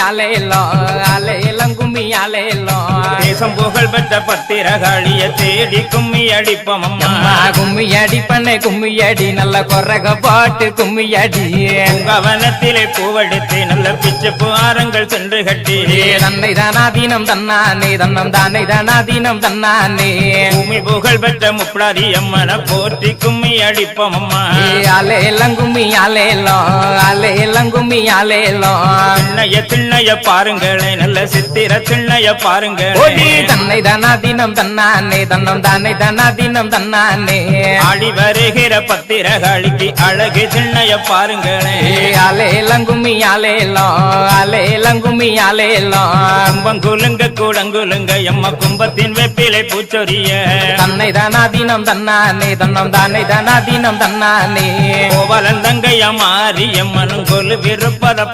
அலேலோ அலேலம் கும்மி அலேலோ தேசம் புகழ் பெற்ற பத்திரகாளிய தேடி கும்மி அடிப்போம் அம்மா கும்மி அடி பண்ணை கும்மி அடி நல்ல கொரக பாட்டு கும்மி அடி கவனத்திலே பூவெடுத்து நல்ல பிச்சு புகாரங்கள் சென்று கட்டி தன்னை தானாதீனம் தன்னானே தன்னம் தானே தானாதீனம் தன்னானே. பூமி புகழ் பெற்ற முப்படாதி அம்மனை போற்றி கும்மி அடிப்போம் அம்மா அலேலம் கும்மி அலேலோ அலேலம் கும்மி அலேலோ திண்ணைய திண்ணைய பாருங்களே நல்ல சித்திர திண்ணைய பாருங்களே. தன்னை தானாதீனம் தன்னானே தன்னம் தானே தானாதீனம் தன்னானே. ஆடி வருகிற பத்திரகாளிக்கு அழகு திண்ணைய பாருங்களே. அலேலங்கும்மி அலேலோ அலேலங்கும்மி அலேலோ கும்பங்குலுங்க கூடங்குலுங்க எம்ம கும்பத்தின் வெப்பிலை பூச்சொரிய. தன்னை தானாதீனம் தன்னானே தன்னம் தானே தானாதீனம் தன்னானே. கோவலந்தங்கைய மாறி எம்மனும் கொலு விருப்பத